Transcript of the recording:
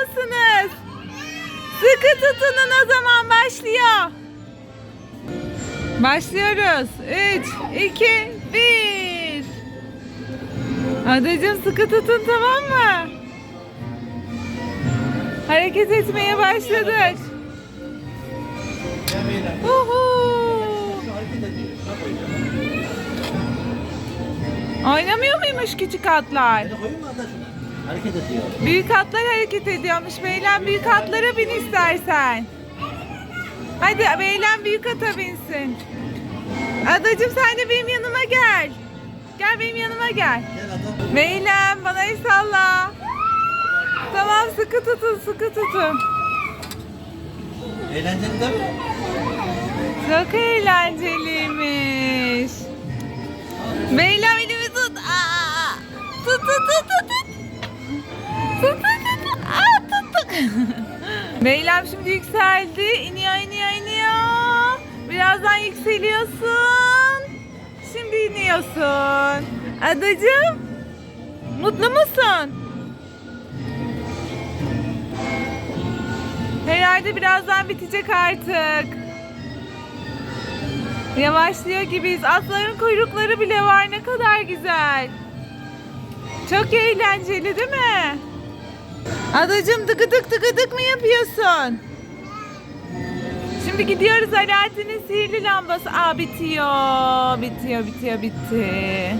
mısınız? Sıkı tutunun o zaman başlıyor. Başlıyoruz. 3, 2, 1. Adacığım sıkı tutun tamam mı? Hareket etmeye başladık. Uhu. Oynamıyor muymuş küçük atlar? Hareket ediyor. Büyük atlar hareket ediyormuş. Beylen büyük atlara bin istersen. Hadi Beylen büyük ata binsin. Adacığım sen de benim yanıma gel. Gel benim yanıma gel. Gel bana el salla. Tamam sıkı tutun sıkı tutun. Eğlenceli değil mi? Çok eğlenceliymiş. Beylem şimdi yükseldi. İniyor iniyor iniyor. Birazdan yükseliyorsun. Şimdi iniyorsun. Adacığım. Mutlu musun? Herhalde birazdan bitecek artık. Yavaşlıyor gibiyiz. Atların kuyrukları bile var. Ne kadar güzel. Çok eğlenceli değil mi? Adacığım tıkıdık tıkıdık mı yapıyorsun? Şimdi gidiyoruz Alaaddin'in sihirli lambası. Aa bitiyor. Bitiyor bitiyor bitti.